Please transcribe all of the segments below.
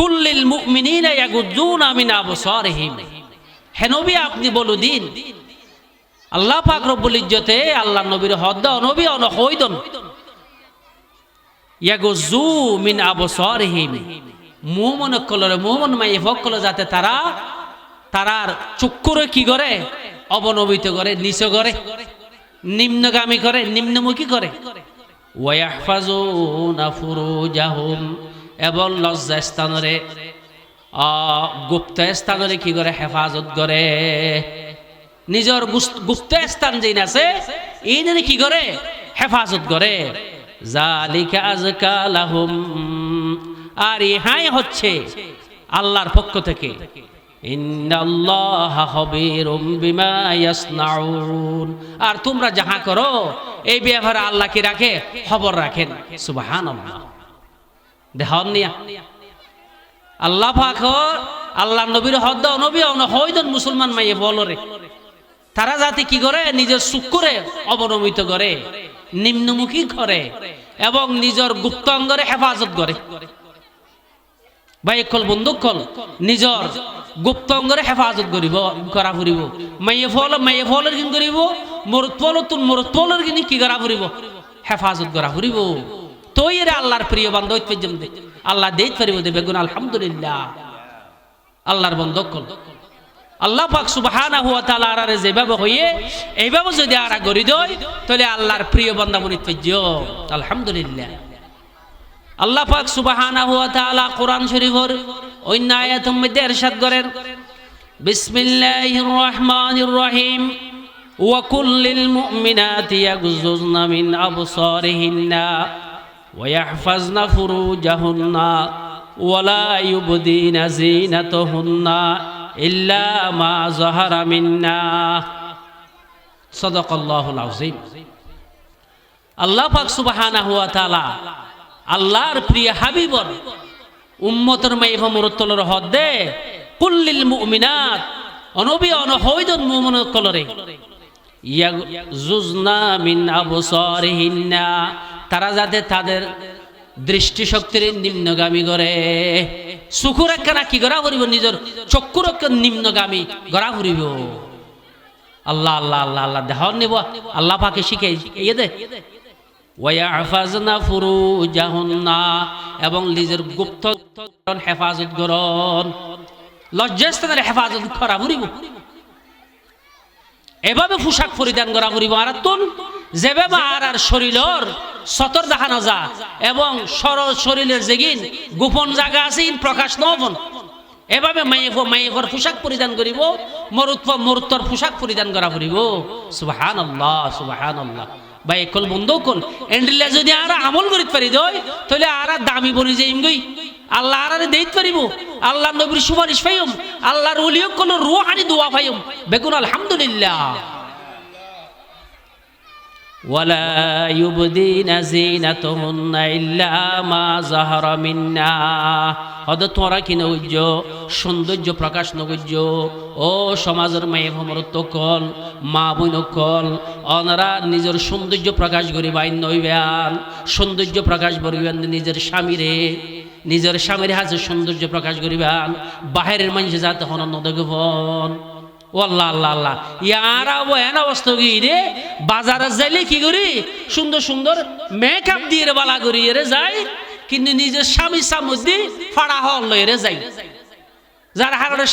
কুল্লিল মুমিনিনা ইয়াগুদ্দুনা মিন আবসারিহিম। হে নবী, আপনি বলো দিন। আল্লাহ পাক রব্বুল ইজ্জতে আল্লাহ নবীর হদ্দ, নবী অন হইদন ইয়াগুজু মিন আবসারিহিম। মুমন কলরে মুমন মাই ফকল যাতে তারা, তারার চক্ষুরে কি করে? অবনমিত করে, নিচ করে, নিম্নগামী করে, নিম্নমুখী করে। ওয়াহফাজুনা ফুরুজাহুম। এবং লজ্জা স্থানরে গুপ্ত স্থানরে কি করে হেফাজত করে নিজের গুপ্ত স্থান যেই আছে এই কি করে হেফাজত করে জালিকা আর ইহাই হচ্ছে আল্লাহর পক্ষ থেকে। আর তোমরা যাহা করো, এই ব্যাপারে আল্লাহ কি রাখে, খবর রাখেন। সুবহানাল্লাহ। দেহন নিয়া। আল্লাহ আল্লাহ নবীর হদ্দ, নবী অন হইদন মুসলমান মাইয়ে বলরে তারা যাতে কি করে? নিজের অবনমিত করে, নিম্নমুখী করে, এবং নিজের গুপ্ত অঙ্গরে হেফাজত করে। বাইক কল বন্দুক কল নিজর গুপ্ত অঙ্গরে হেফাজত করিব, করা ফুরিব। মাইয়ে ফল, মাইয়ে ফলের কিন করিব, মরুত ফল, তুন মরুত ফলের কিনি কি করা ফুরিব? হেফাজত করা ফুরিব। তো এরা আল্লাহর প্রিয় বান্ধব পর্যন্ত আল্লাহ দেই পারিব দেবে গুণ আলহামদুলিল্লাহ। আল্লাহর বন্ধক কল আল্লাহ পাক সুবাহানা হুয়া তাআলা আরারে যেভাবে হইয়ে, এইভাবে যদি আরা গড়ি দই, তাহলে আল্লাহর প্রিয় বান্দা মনে তৈজ আলহামদুলিল্লাহ। আল্লাহ পাক সুবাহানা হুয়া তাআলা কোরআন শরীফের অন্য আয়াতের মধ্যে ইরশাদ করেন, বিসমিল্লাহির রহমানির রহিম, ওয়া কুল্লিল মুমিনাতি ইয়াগুজুজনা মিন আবসারিহিন্না। ويحفظن فروجهن ولا يبدين زينتهن إلا ما ظهر منا صدق الله العظيم আল্লাহ পাক সুবহানাহু ওয়া তাআলা আল্লাহর প্রিয় হাবিবর উম্মতের মাইফা মুরত্তলর হদ্দে কুল্লিল মুমিনাত অনবী অনহৈদন মুমিন কলরে ইয়াজুজনা মিন আবসারিহিন্না তারা যাতে তাদের দৃষ্টিশক্তির নিম্নগামী করে। চকুর একখানা কি করা করিব নিজের চক্ষুর নিম্নগামী গড়া ফুরিব আল্লাহ আল্লাহ আল্লাহ আল্লাহ, দেহ নিব। আল্লাহ পাকে শিখে ইয়ে দে। এবং নিজের গুপ্ত হেফাজত করন। লজ্জাস্থানের হেফাজত করা ফুরিব এভাবে পোশাক পরিধান করা ফুরিব আর তুন যেভাবে আর আর শরীরের সতর দেখানো যা এবং সর শরীরের যেগিন গোপন জায়গা আছে, ইন প্রকাশ নবন এভাবে মাইফ মাইফর পোশাক পরিধান করিব মরুৎ মরুত্তর পোশাক পরিধান করা ফুরিব সুবাহান আল্লাহ সুবাহান আল্লাহ বা একল বন্ধ কল এন্ডিলে যদি আর আমল করিতে পারি দই, তাহলে আর দামি বনি যাইম গই। আল্লাহ আর দেইতে পারিব। আল্লাহ নবীর সুপারিশ পাইম। আল্লাহর ওলিয়ক কোন রুহানি দোয়া পাইম। বেগুন আলহামদুলিল্লাহ। ولا يبدين زينتهن إلا ما ظهر منا হদ তোরা কি নগজ্য সৌন্দর্য প্রকাশ নগজ্য ও সমাজের মায়ে ভমরত্ব কল মা বইন কল অনারা নিজের সৌন্দর্য প্রকাশ করিবাই নইবেন সৌন্দর্য প্রকাশ করিবেন নিজের স্বামীরে নিজের স্বামীর হাতে সৌন্দর্য প্রকাশ করিবেন বাহিরের মানুষ যাতে হন নদগবন এন যাইলে কি বালা যাই। স্বামী যাই।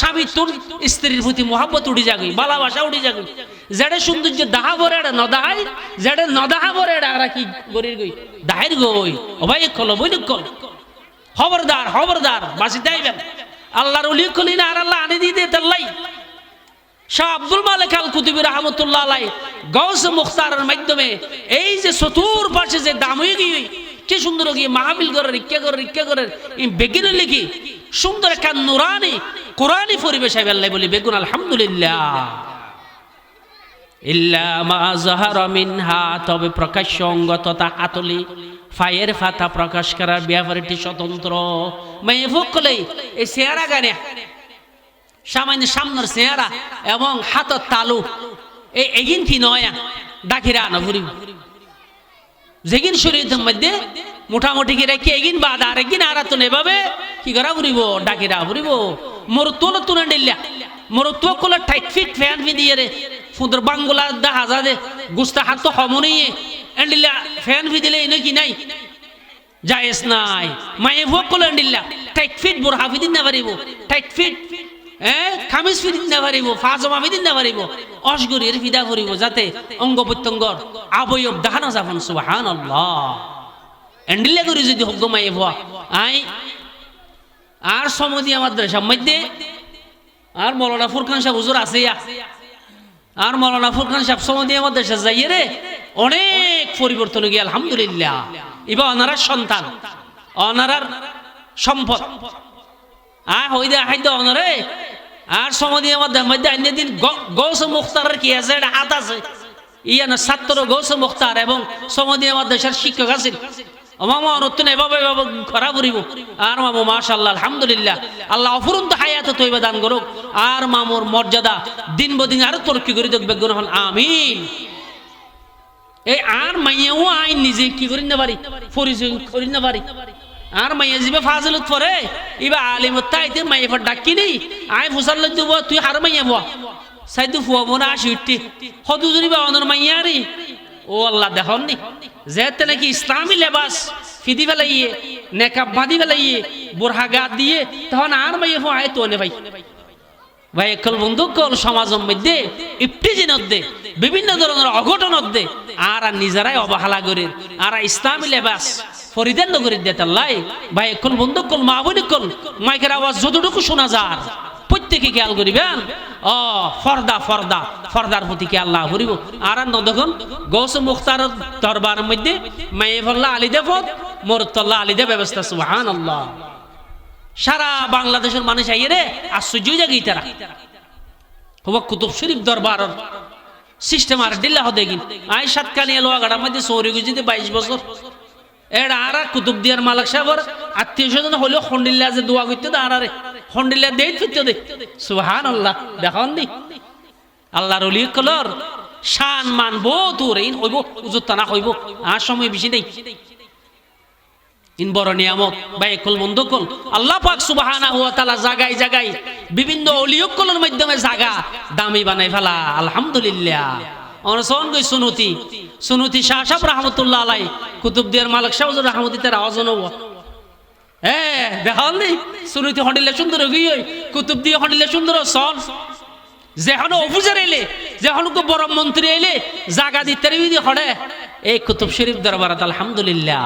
স্বামী তোর স্ত্রীর প্রতি মহাব্বত উঠি যাগই, ভালোবাসা উঠি যাগই। যেটা সৌন্দর্য দাহা এটা নদাহাই যেটা নদাহা আর কি গরির গই? দাহের গই ভাই কল বই কল। খবরদার খবরদার বাসি যাইবেন আল্লাহর উলি কলি না আর আল্লাহ আনি দিয়ে তাল্লাই। শাহ আব্দুল মালিক আল কুতুবি রহমতুল্লাহ আলাই গৌস মুখতারের মাধ্যমে এই যে চতুর পাশে যে দাম হয়ে গিয়ে কি সুন্দর গিয়ে মাহমিল করে রিক্কা করে রিক্কা করে বেগিনে লিখি, সুন্দর একটা নুরানি কোরআনি পরিবেশ আল্লাহ বলি, বেগুন আলহামদুলিল্লাহ। ইল্লা মা মিনহা, তবে প্রকাশ্য অঙ্গ তথা হাতলি ফায়ের ফাতা প্রকাশ করার ব্যাপারটি স্বতন্ত্র। মেয়ে ফকলে এই চেহারা গানে সামান্য সামনের চেহারা এবং হাতর তালু। এই এগিন কি নয়? ডাকিরা আনা ভুরি যেগিন শরীরের মধ্যে মোটামুটি কি রেখে এগিন বাদ আর একদিন আর তো এভাবে কি করা ফুরিব ডাকিরা ফুরিব মোর তোলে তুলে নিল্লা মোর তো কোলে টাইট ফিট ফ্যান ফি দিয়ে রে। ফুন্দর বাঙ্গুলা দা হাজা দে। গুস্তা হাত তো হমনিয়ে এন্ডিল্লা ফ্যান ফি দিলে এনে কি নাই? জায়েজ নাই। মায়ে ভোগ কোলে এন্ডিল্লা টাইট ফিট বোর হাফি দিন না পারিব টাইট ফিট হ্যাঁ খামিজ ফিদিন না পারিব ফাজমা ফিদিন না পারিব অসগরির ফিদা করিব যাতে অঙ্গ প্রত্যঙ্গর আবয়ব দেখানো যাবন সুবহান আল্লাহ এন্ডিল্লা করি যদি মায়ে ভুয়া। আই, আর সমদি আমার দেশের আর মৌলানা ফুরখান সাহেব হুজুর আছে। আর মৌলানা ফুরখান সাহেব সমদি আমার দেশে যাইয়ে রে, অনেক পরিবর্তন গিয়ে, আলহামদুলিল্লাহ। এবার অনারার সন্তান, অনারার সম্পদ। আর হই দে হাইদ, অনরে আর সমদি আমার দেশের মধ্যে অন্য দিন গৌস মুখতারের কি আছে? এটা হাত আছে। ইয়া না ছাত্র গৌস মুখতার এবং সমদি আমার দেশের শিক্ষক আছেন। মামা নতুন এভাবে এভাবে খরা করিব আর মামু, মাশাল্লাহ, আলহামদুলিল্লাহ। আল্লাহ অফুরন্ত হায়াত তৈবা দান করুক। আর মামুর মর্যাদা দিন বদিন আরও তরক্কি করে দেখবে, গুণ হল আমিন। এই আর মাইয়াও আইন নিজে কি করি না পারি? পরিচয় করি না পারি? আর মাইয়া যাবে ফাজিলত পরে। ইবা আলিমত তাইতে মাইয়া ফর ডাকি নেই। আই ফুসাল দিব, তুই হার মাইয়া বয়া সাইদু ফুয়াবো না আসি উঠতে হদু যদি বা অনর মাইয়া রে। ও আল্লাহ দেখুন নি। যেতে নাকি ইসলামী লেবাস ফিদি ফেলাইয়ে, নেকাব বাঁধি ফেলাইয়ে বোরহা গাদ দিয়ে, তখন আর মাইয়ে ফো আয় তো নে ভাই। ভাই, একল বন্ধু কল সমাজের মধ্যে ইফটিজিন দে, বিভিন্ন ধরনের অঘটন দে। আর নিজেরাই অবহেলা করে। আর ইসলামী লেবাস ফরিদের নগরীর দেতাল্লাই ভাই একল বন্ধু কল মা বলি কল মাইকের আওয়াজ যতটুকু শোনা যার, প্রত্যেকে খেয়াল করিবেন? ও, ফর্দা ফর্দা, ফর্দার প্রতি কি আল্লাহ করিব? আর দেখুন, গৌস মুখতার দরবার মধ্যে মায়ে ফল্লা আলী দেবত মোরতল্লাহ আলী দেব ব্যবস্থা সুহান আল্লাহ সারা বাংলাদেশের মানুষ আইয়ে রে, আশ্চর্য জায়গায় তারা। কুতুব শরীফ দরবার সিস্টেম আর ডিল্লা হতে গিন। আই সাতকানি এলো আগাড়ার মধ্যে সৌরি গুজিতে বাইশ বছর। এটা আর কুতুব দিয়ার মালাক সাহেবর আত্মীয় স্বজন হলেও খন্ডিল্লা যে দোয়া করতে দে আর খন্ডিল্লা দেই ফিরতে দে। সুহান আল্লাহ দেখান দি। আল্লাহর অলি কলর, শান মান উজুর টানা হইব। আর সময় বেশি নেই। ইন বড় নিয়ামত। বা একল বন্ধ কল আল্লাহ পাক সুবাহানা হুয়া তালা জাগাই জাগাই বিভিন্ন অলিয়কলের মাধ্যমে জাগা, দামি বানাই ফেলা। আলহামদুলিল্লাহ। অনসন গই সুনুতি সুনুতি শাহ সাহেব রহমতুল্লাহ আলাই কুতুবদিয়ার মালিক সাহেব রহমতি তার অজন হ্যাঁ দেখাল নেই। সুনুতি হন্ডিলে সুন্দর গিয়ে কুতুব দিয়ে হন্ডিলে সুন্দর সন যেহন অফিসার এলে, যেহন বড় মন্ত্রী এলে, জাগা দিতে হড়ে। এই কুতুব শরীফ দরবারাত আলহামদুলিল্লাহ।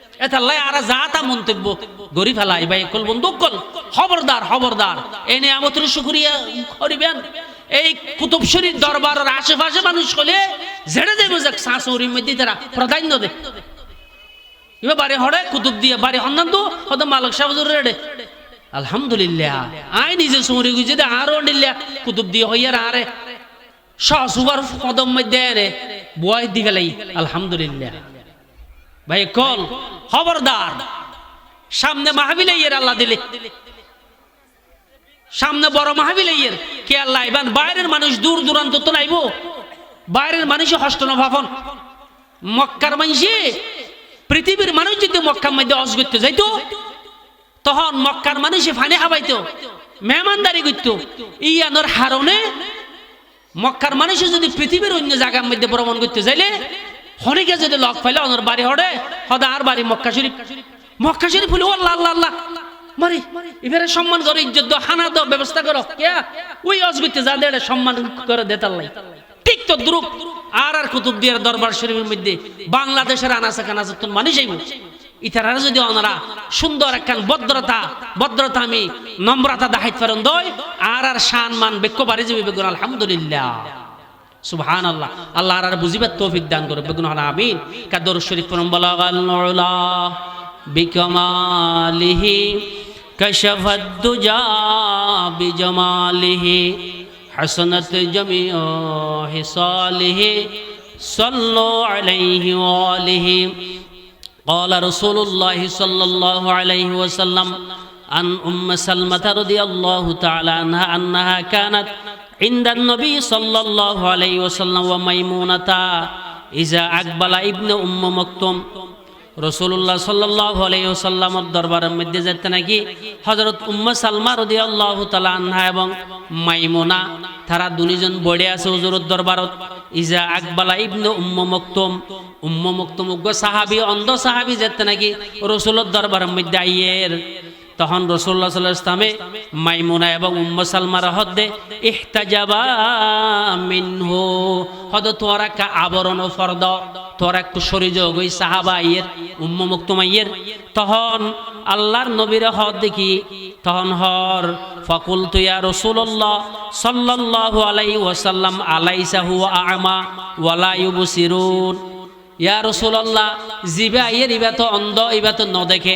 এতাল্লাই আর যা তা মন্তব্য গরি ফেলাই ভাই, কল বন্ধু কল। খবরদার খবরদার। এই নিয়ামতের শুকরিয়া করিবেন। এই কুতুব শরীর দরবারের আশেপাশে মানুষ হলে জেড়ে দেবে যে শাশুড়ির মধ্যে তারা প্রাধান্য দে এবার বাড়ি হড়ে, কুতুব দিয়ে বাড়ি হন্দান তো, হয়তো মালক সাহেব রেডে। আলহামদুলিল্লাহ, আই নিজে সুমরি গুজে দে, আরও নিল্লা কুতুব দিয়ে হইয়ার আরে। সহসুবার কদম মধ্যে রে, বয় দিগালাই আলহামদুলিল্লাহ। ভাই, কল, খবরদার। সামনে মাহবিল আল্লাহ দিলে। সামনে বড় মাহবিল কে আল্লাহ এবার বাইরের মানুষ দূর দূরান্ত তো নাইব। বাইরের মানুষই হস্ত না ভাবন মক্কার মানুষে পৃথিবীর মানুষ যদি মক্কার মধ্যে অজ করতে যাইতো, তখন মক্কার মানুষে ফানে হাবাইতো, মেহমানদারি করত। ইয়ানোর হারণে মক্কার মানুষে যদি পৃথিবীর অন্য জায়গার মধ্যে ভ্রমণ করতে যাইলে হরিকে যদি লক পাইলে অনর বাড়ি হড়ে হদা আর বাড়ি মক্কা শরীফ। মক্কা শরীফ হলে আল্লাহ আল্লাহ আল্লাহ। মারি, এবারে সম্মান করো, ইজ্জত হানা ব্যবস্থা করো। কে? ওই সম্মান করে ঠিক তো দ্রুপ। আর আর কুতুব দিয়ার দরবার শরীফের মধ্যে বাংলাদেশের আনাসা কানাসা তোর মানুষ আইব। ইতারা যদি ওনারা সুন্দর একখান ভদ্রতা ভদ্রতা আমি নম্রতা দেখাইতে পারেন দই, আর আর শান মান বেক্য বাড়ি যাবে বেগুন, আলহামদুলিল্লাহ। সুবহান আল্লাহ আল্লাহ আর বুঝিবার তৌফিক দান করে বেগুন হন আমিন কাদর শরীফ পরম বলাগাল নুলা বিকমালিহি كشف الدجى بجماله حسنت جميع خصاله صلوا عليه وآله قال رسول الله صلى الله عليه وسلم عن أم سلمة رضي الله تعالى عنها أنها كانت ইন্দান নবী সাল্লাল্লাহু আলাইহি ওয়াসাল্লাম ওয়া মাইমুনাতা ইজা আকবালা ইবনে উম্মু মাকতুম রসুল্লাহ সাল্লাহ আলাইসাল্লামর দরবারের মধ্যে যেতে নাকি হজরত উম্মা সালমা রদি আল্লাহ তালা এবং মাইমোনা, তারা দুজন বড়ে আছে হজরত দরবারত। ইজা আকবালা ইবনে উম্ম মক্তম উম্ম মক্তম উগ্র সাহাবি, অন্ধ সাহাবি যেতে নাকি রসুলের দরবারের মধ্যে আইয়ের। তখন রসুল্লাহ সাল্লাহ ইসলামে মাইমুনা এবং উম্ম সালমার হদ্দে ইহতাজাবা মিনহু। হদ তোরা কা আবরণ ফর্দ তোরা একটু শরীর ওই সাহাবা আইয়ের, উম্ম মুক্তমাইয়ের তখন আল্লাহর নবীর হদ দেখি, তখন হর ফকুল তুয়া রসুল্লাহ সাল্লাল্লাহু আলাইহি ওয়াসাল্লাম আলাইসা হুয়া আমা ওয়ালা ইউবসিরুন। ইয়া রসুল্লাহ জিবে আইয়ের ইবা তো অন্ধ ইবা তো ন দেখে।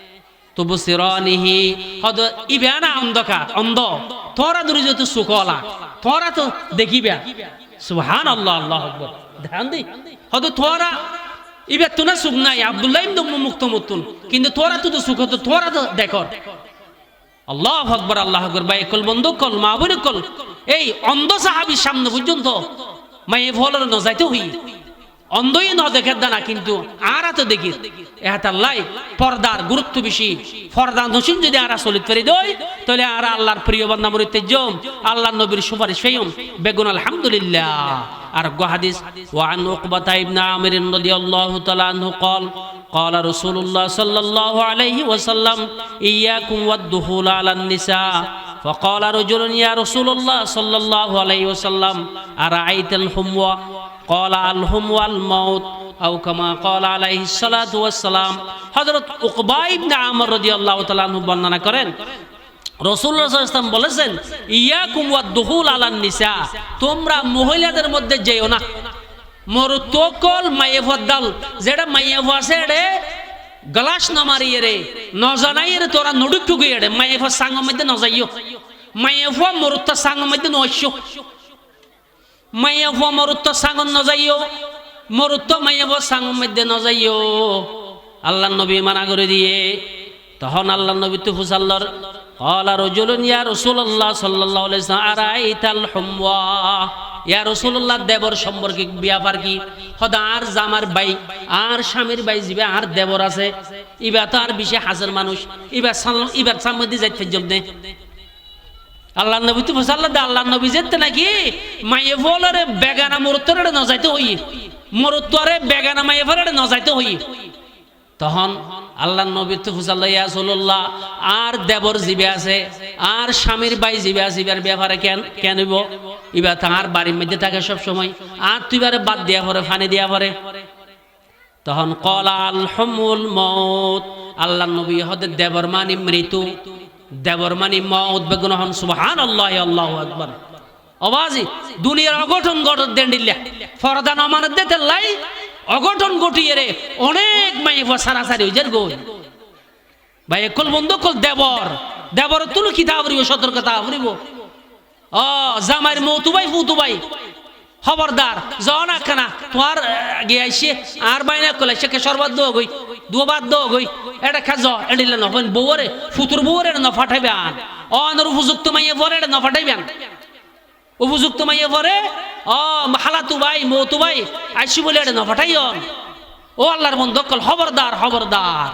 তুবসিরানিহি হদ ইবেনা অন্ধকার অন্ধ। তোরা দূরে যত সুকলা তোরা তো দেখিবে। সুবহান আল্লাহ আল্লাহ আকবার। ধ্যান দি। হদ তোরা ইবে তুনা সুখ নাই, আব্দুল্লাহ ইবনে মুক্ত মুতুন কিন্তু তোরা তো সুখ, তো তোরা তো দেখর। আল্লাহ আকবার আল্লাহ আকবার। ভাই, কল বন্ধ কল, মা কল। এই অন্ধ সাহাবির সামনে পর্যন্ত মাই ফলর ন যাইতে হই। অন্ধই ন দেখে না কিন্তু আর তো দেখি এহাত আল্লাহ পর্দার গুরুত্ব বেশি পর্দা নসিন যদি আর চলিত পারি দই তাহলে আর আল্লাহর প্রিয় বান্দা মরিতে জম আল্লাহ নবীর সুপারিশ ফেয়ম বেগুন আলহামদুলিল্লাহ আর হাদিস ওয়ান উকবাতা ইবনে আমির রাদিয়াল্লাহু তাআলা আনহু قال قال رسول الله صلى الله عليه وسلم إياكم والدخول على النساء فقال رجل يا رسول الله صلى الله عليه وسلم أرأيت الحموى قال الحموى الموت أو كما قال عليه الصلاة والسلام حضرت উকবা ইবনে আমর রাদিয়াল্লাহু তাআলা আনহু বর্ণনা করেন রসুল্লাহ ইসলাম বলেছেন ইয়া কুমুয়া দুহুল আলান নিসা তোমরা মহিলাদের মধ্যে যেও না মোর তোকল মায়ে ভদ্দাল যেটা মায়ে আছে রে গলাস ন মারিয়ে রে ন জানাই রে তোরা নডুক টুকুই রে মায়ে ফা সাঙ্গ মধ্যে ন যাইও মায়ে ফা মরুত্ত সাঙ্গ মধ্যে নইছো মায়ে ফা মরুত্ত সাঙ্গ ন যাইও মরুত্ত মায়ে ফা সাঙ্গ মধ্যে ন যাইও আল্লাহ নবী মানা করে দিয়ে তখন আল্লাহ নবী তো হুসাল্লার قال رجل يا رسول الله صلى الله عليه وسلم أرأيت الحموى ইয়া রসুল্লাহ দেবর সম্পর্কে ব্যাপার কি? হদা আর জামার বাই আর স্বামীর বাই জিবে, আর দেবর আছে। ইবা তো আর বিশে হাজার মানুষ। ইবার ইবার সামনে যাইতে জমনে আল্লাহ নবী তো আল্লাহ নবী যেতে নাকি? মাইয়ে ফলরে বেগানা মরুত্তরে ন হই। মরুত্তরে বেগানা মাইয়ে ফলরে ন যাইতে হই। তখন আল্লাহ নবী ফুসাল্লাহ সাল্লাহ আর দেবর জিবে আছে, আর স্বামীর বাই জিবে আছে, এবার ব্যাপারে কেন কেন এবার তার বাড়ির মধ্যে থাকে সব সময় আর তুই এবারে বাদ দিয়া পরে ফানি দিয়া পরে তখন কলাল হমুল মত আল্লাহ নবী হদে দেবর মানি মৃত্যু, দেবর মানি মত বেগুন হন সুবহান আল্লাহ আল্লাহ আকবার। অবাজি, দুনিয়ার অগঠন গঠন দেন্ডিল্লা ফরদান অমানত দেতে লাই অঘটন ঘটিয়ে রে, অনেক মাই সারাসারি হয়ে গো। ভাই, কল বন্ধু, কল দেবর। দেবর তুলো কি তা বলিব সতর্কতা বলিব ও জামাইর মৌতুবাই, ফুতুবাই। খবরদার, যাও না খানা তোমার গিয়ে আইসে, আর বাইনা কলে, সে সরবাদ দো গই দুবার দো গই। এটা খা যাও এডিলে ন বউরে ফুতুর বউরে ন ফাটাইবে আন অনর উপযুক্ত মাইয়ে বরে ন ফাটাইবেন। উপযুক্ত মাইয়ে পরে ও হালাতু ভাই, মৌতু ভাই, আইসি বলে এটা নফাটাই ও আল্লাহর মন দখল খবরদার খবরদার।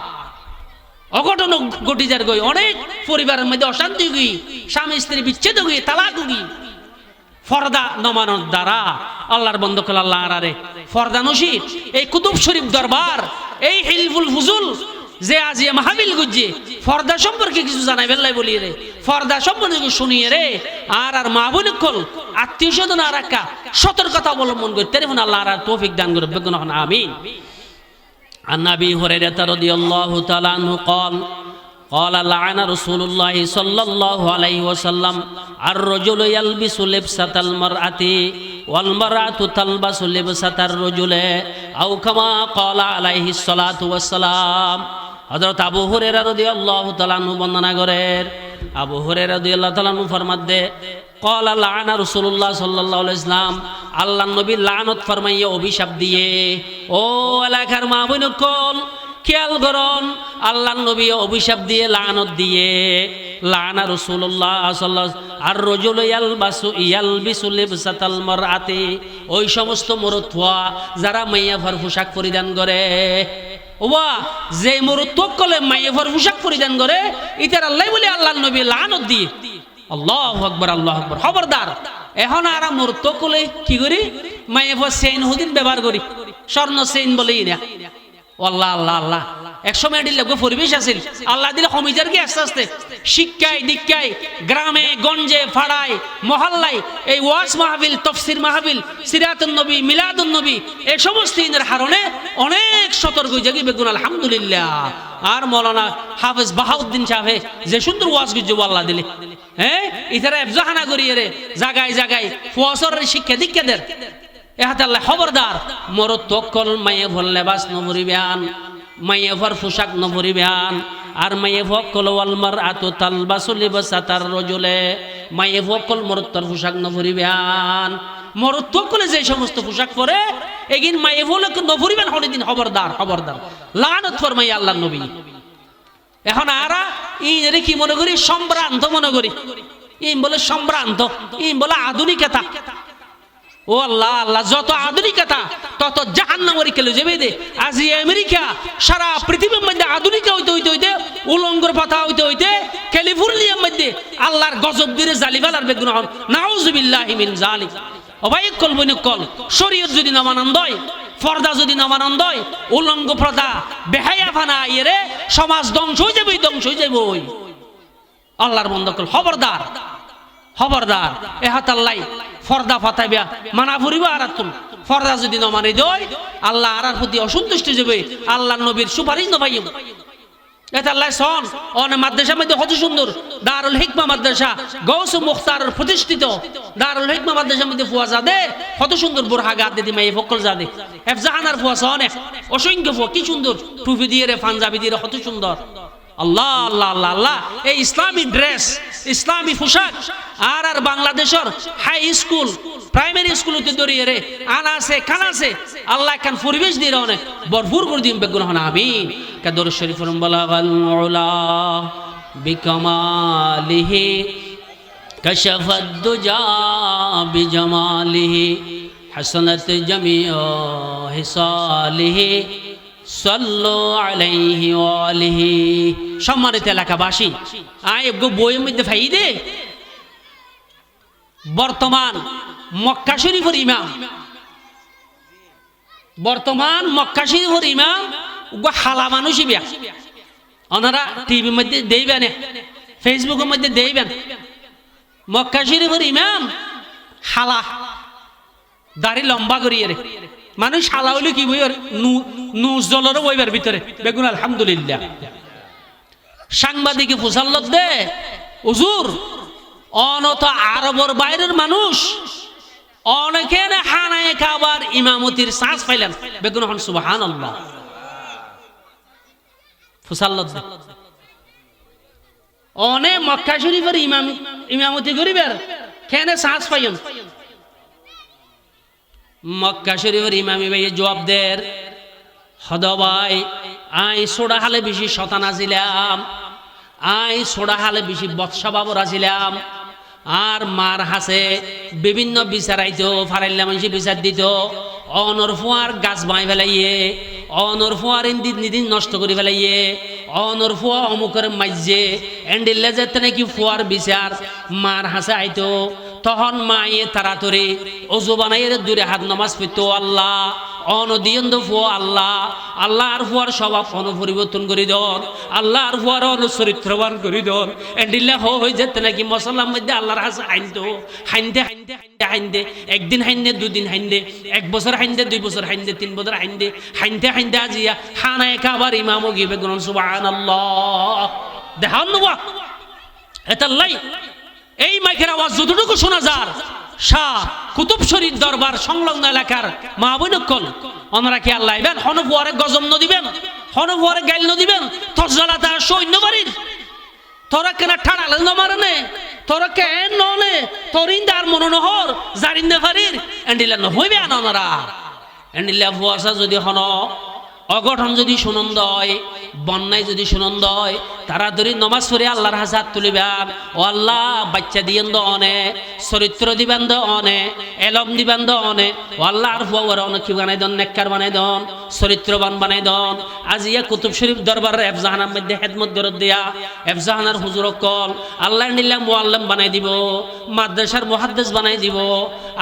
অঘটন ঘটি যার গই, অনেক পরিবারের মধ্যে অশান্তি গই স্বামী, স্ত্রী বিচ্ছেদ গই তালাক গই ফরদা নমানোর দ্বারা আল্লাহর বন্ধ কল আল্লাহ আরে ফরদা এই কুতুব শরীফ দরবার, এই হিলফুল ফুজুল যে আজি মাহাবিল গুজ্জে ফর্দা সম্পর্কে কিছু জানাই বেল্লাই বলি রে ফর্দা সম্পর্কে কিছু শুনিয়ে রে আর আর মা বলে কল আত্মীয় স্বজন আর একা সতর্কতা অবলম্বন করে তেরে আল্লাহ আর তৌফিক দান করে বেগুন আমিন عن ابي هريره رضي الله تعالى عنه قال قال لعن رسول الله صلى الله عليه وسلم الرجل يلبس لبسة المرأة والمرأة تلبس لبسة الرجل أو كما قال عليه الصلاة والسلام হজরত আবু হরেরা রদি আল্লাহ তালানু বন্দনা করের আবু হরেরা রদি আল্লাহ তালানু ফরমাত দে কল আল্লাহ আনা রসুল্লাহ সাল্লাহ ইসলাম আল্লাহ নবী লানত ফরমাইয়া অভিশাপ দিয়ে, ও এলাকার মা বোন কল খেয়াল করন আল্লাহ নবী অভিশাপ দিয়ে লানত দিয়ে লানা রসুল্লাহ সাল্লাহ আর রজুল ইয়ালবাসু, ইয়ালবিসু লিবসাতাল মারআতি ওই সমস্ত মরুত যারা মাইয়া ফার পোশাক পরিধান করে ওয়া, যে মরুত্ব কলে মাইয়া ভর পোশাক পরিধান করে ইতার আল্লাহ বলে আল্লাহ নবী লানত দিয়ে। আল্লাহ আকবর আল্লাহ আকবর। খবরদার, এখন আর তোক কলে কি করি? মায়ে সেইন হুদিন ব্যবহার করি। স্বর্ণ সেইন বলে না আল্লাহ আল্লাহ আল্লাহ। এক সময় এটি লোক পরিবেশ আছিল। আল্লাহ দিলে কমিজার কি আস্তে আস্তে? শিক্ষায়, দীক্ষায়, গ্রামে, গঞ্জে ফাড়ায় মহল্লায় এই ওয়াজ মাহবিল তফসির মাহবিল সিরাতুন নবী, মিলাদুন নবী এই সমস্ত দিনের হারণে অনেক সতর্ক জাগি বেগুন আলহামদুলিল্লাহ। আর মৌলানা হাফেজ বাহাউদ্দিন সাহেব, যে সুন্দর ওয়াজ গুজ্জ আল্লাহ দিলে। হ্যাঁ? ইতারা এফজাহানা করিয়ে রে, জাগায় জাগায় ফুয়াসরের শিক্ষা দীক্ষা দের এহাতে আল্লাহ খবরদার। মোর তকল ভর লেবাস নভরিবেন মায়ে ভর পোশাক নভরিবেন আর মায়ে ভকল ওয়ালমার আত তালবাসু লিবাসাতার রজুলে। মায়ে ভকল মরত্তর পোশাক নভরিবেন মরত্ব কলে যে সমস্ত পোশাক পরে, এগিন মায়ে ভলকে নভরিবেন হলিদিন খবরদার খবরদার। লানত ফরমাই আল্লাহ নবী। এখন আরা, ইন কি মনে করি? সম্ভ্রান্ত মনে করি। ইম বলে সম্ভ্রান্ত ইম বলে আধুনিকতা। ও আল্লাহ আল্লাহ যত আধুনিকতা তত জাহান্নামরি কেলে যাবে দে। আজ আমেরিকা, সারা পৃথিবীর মধ্যে আধুনিকা হইতে হইতে হইতে, উলঙ্গর পাতা হইতে হইতে, ক্যালিফোর্নিয়ার মধ্যে আল্লাহর গজব দিয়ে জালিফালার বেগুন নাউজুবিল্লাহি মিন জালিক অবাই কল বইন কল শরীয়ত যদি নমানন্দ হয়, ফর্দা যদি নমানন্দ হয়, উলঙ্গ প্রদা বেহায়া ফানা ইয়ে সমাজ ধ্বংস হয়ে যাবে, ধ্বংস হয়ে যাবে ওই। আল্লাহর বন্ধ কল খবরদার খবরদার এহাত আল্লাহ ফর্দা ফাতাইবা মানা ফুরিবা আর তুম ফর্দা যদি নমানি দই আল্লাহ আর প্রতি অসন্তুষ্ট যাবে আল্লাহ নবীর সুপারিশ নভাইম এটা আল্লাহ সন অন মাদ্রাসা মধ্যে কত সুন্দর, দারুল হিকমা মাদ্রাসা গৌস মুখতার প্রতিষ্ঠিত। দারুল হিকমা মাদ্রাসা মধ্যে ফুয়া যাদে কত সুন্দর দিদি ফকল যাদে ফুয়া সনে অসংখ্য ফুয়া, কি সুন্দর। টুপি দিয়ে রে, পাঞ্জাবি দিয়ে কত সুন্দর। আল্লাহ আল্লাহ আল্লাহ আল্লাহ এই ইসলামী ড্রেস ইসলামী পোশাক আর আর বাংলাদেশের হাই স্কুল প্রাইমারি স্কুলতে দরিয়ে রে আনা আছে খান আছে আল্লাহ কান পরিবেশ দিয়ে অনেক ভরপুর করে দিন বেগুন হন আমি কাদর শরীফ বলাগাল মৌলা বিকমালিহি كشف الدجى بجماله حسنت جميع حصاله সাল্লু আলাইহি ওয়ালিহি সম্মানিত এলাকাবাসী আয় বইয়ের মধ্যে ফাই দে বর্তমান মক্কা শরীফের ইমাম। বর্তমান মক্কা শরীফের ইমাম হালা মানুষই বিয়া ওনারা টিভির মধ্যে দেইবেন ফেসবুকের মধ্যে দেইবেন। মক্কা শরীফের ইমাম হালা, দাড়ি লম্বা করিয়ে রে। মানুষ হালা হইলে কি বই নুজ জলেরও বইবার ভিতরে। বেগুন আলহামদুলিল্লাহ। সাংবাদিকে ফুসাল্লত দে। উজুর অনত আরবর বাইরের মানুষ, অনেকে হানায় খাবার ইমামতির শ্বাস পাইলেন। বেগুন হন সুবাহান মক্কা শরীফের ইমাম, ইমামতি করিবার কেন শ্বাস পাইন মক্কা শরীফের ইমামি ভাই জবাব দের হদ ভাই আই সোডা হালে বেশি শতান আছিলাম আই সোডা হালে বেশি বৎসা বাবর আছিলাম আর মার হাসে বিভিন্ন বিচার আইতো ফারাইল্লা মানুষ বিচার দিত। অনর ফুয়ার গাছ বাঁই ফেলাইয়ে, অনর ফুয়ার ইন্দিন নিদিন নষ্ট করে ফেলাইয়ে, অনর ফুয়া অমুকের মাইজে, এন্ডিল্লে যেতে নাকি ফুয়ার বিচার, মার হাসে আইতো। তখন মায়ে তাড়াতাড়ি অজু বানাইয়ের দূরে হাত নামাজ পেতো আল্লাহ অনদিয়ন্দ ফো আল্লাহ আল্লাহ আর ফুয়ার স্বভাব অন পরিবর্তন করি দন আল্লাহ আর ফুয়ার অন চরিত্রবান করি দন। এন্ডিল্লা হো হয়ে যেতে নাকি মশলার মধ্যে আল্লাহর হাসে হাইনতো, হাইনতে হাইনতে হাইনতে হাইনতে, একদিন হাইনদে দুদিন হাইনদে এক বছর হাইনদে দুই বছর হাইনদে তিন বছর হাইনদে হাইনতে হাইনতে আজিয়া হানায় খাবার ইমামও গিবে গুণ সুবাহ আল্লাহ দেখান এটা লাই এই মাইকের আওয়াজ যতটুকু শোনা যার, শাহ কুতুব শরীর দরবার সংলগ্ন এলাকার মা বৈনকল ওনারা কি আল্লাহ ইবেন হনফুয়ারে গজম নদিবেন হনফুয়ারে গাইল নদিবেন তসজালা তার সৈন্য বাড়ির তোরা কেনা ঠাড়ালে নমারে নে তোরা কেন ননে? তোরিন মনোনহর জারিন নেফারির এন্ডিলা নহইবে আন ওনারা। এন্ডিলা ফুয়াশা যদি হন অগঠন যদি সুনন্দ হয় বন্যায় যদি সুনন্দ হয় তারা ধরি নমাজ পড়ে আল্লাহর হাজার তুলিবেন। ও আল্লাহ, বাচ্চা দিবেন দ অনে চরিত্র দিবেন অনে এলম দিবেন অনে ও আল্লাহ, আর ফুয়ার অনেক কি বানাই দন, নেককার বানাই দন, চরিত্রবান বানাই দন। আজ ইয়া কুতুব শরীফ দরবারের এফজাহানার মধ্যে হেদমত দরদ দিয়া, এফজাহানার হুজুর কল আল্লাহ নিল্লা মুআল্লাম বানাই দিব, মাদ্রাসার মুহাদ্দিস বানাই দিব,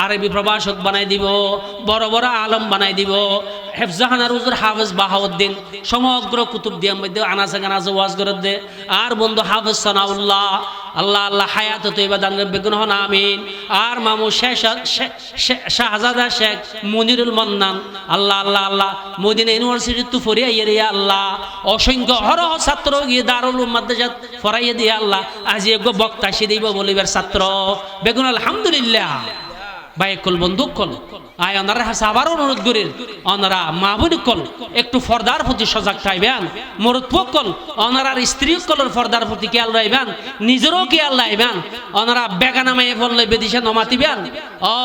আরবি প্রভাষক বানাই দিব, বড় বড় আলম বানাই দিব হেফজাহানার হুজুর হাফেজ বাহাউদ্দিন সমগ্র কুতুব দিয়ার মধ্যে আনাসে গানাসে ওয়াজ করে দে। আর বন্ধু হাফেজ সানাউল্লাহ, আল্লাহ আল্লাহ হায়াত তৈবা দান বেগুন হন আমিন। আর মামু শেষ শাহজাদা শেখ মনিরুল মন্নান, আল্লাহ আল্লাহ আল্লাহ, মদিনা ইউনিভার্সিটি তু ফরিয়া ইয়ে আল্লাহ, অসংখ্য হরহ ছাত্র গিয়ে দারুল মাদ্রাসাত ফরাইয়ে দিয়ে আল্লাহ, আজি এগো বক্তা সে দিব বলিবার ছাত্র। বেগুন আলহামদুলিল্লাহ। ভাই, কল বন্ধু, কল। আয় অনারা হাসে আবার অনুরোধ করেন অনারা মা বোন কল, একটু ফর্দার প্রতি সজাগ থাকবেন মরুদ কল অনারার স্ত্রী কলের ফর্দার প্রতি খেয়াল রাখবেন নিজেরও খেয়াল রাখবেন অনারা বেগানা মায়ে ফললে বেদিশে নমাতিবেন। ও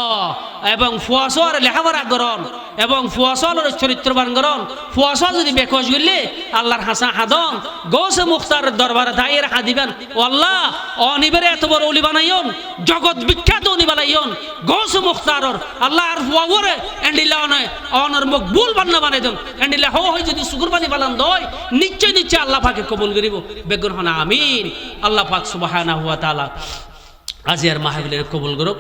এবং ফুয়াশোয়ার লেখাপড়া করন এবং ফুয়াশোয়ার চরিত্রবান করন ফুয়াশোয়া যদি বেকস করলে আল্লাহর হাসা হাদন গৌসে মুখতার দরবারে দায়ের হাদিবেন ও আল্লাহ, অনিবের এত বড় অলি বানাইন জগৎ বিখ্যাত অলি বানাইন গৌসে মুখতারর আল্লাহ ফুয়াবরে এন্ডিলা অনে অনর মকবুল বান্না বানাই দেন। এন্ডিলা হো হই যদি সুগুর পানি বানান দয়, নিশ্চয় নিশ্চয় আল্লাহ পাকে কবুল করিব। বেগুন হনা আমিন। আল্লাহ পাক সুবহানাহু ওয়া তাআলা আজি আর মাহফিলের কবুল করুক।